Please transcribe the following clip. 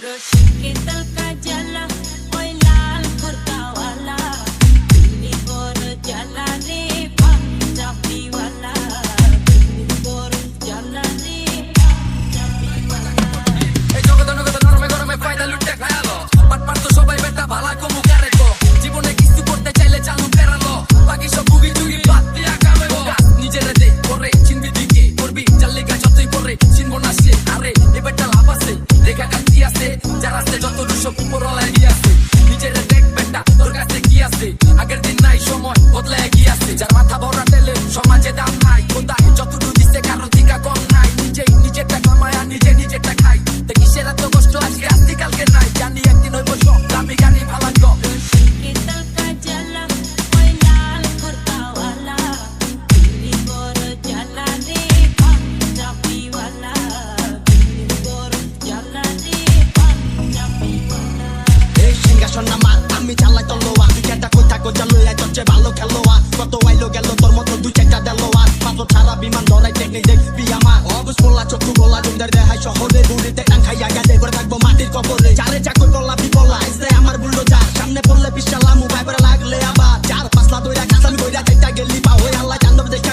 Los chiquitos. আছে যারা সে যত সব কুমোর এগিয়ে আছে নিজের দেখবেন না তোর কাছে কি থাকো জানুলে চচ্ছে ভালো খেলোয়াড় কত আইলো গেল, তোর মতো দুই চারটা দেলো আর। পাথর ছাড়া বিমান ধরাই টেকনিক দেখবি আমার। অবুস মোল্লা চক্ষু গোলা, জমদের দেহাই শহরে বুড়িতে টান খাইয়া গেলে করে থাকব মাটির কবরে চারে চাকর গলা বিপলা আইসে আমার বুল্ডো যার সামনে পড়লে পিসালা মোবাইল লাগলে আবার। চার পাঁচলা দইরা কাসান কইরা দেখটা গেলি, পা হই আল্লাহ জান্নব দেখা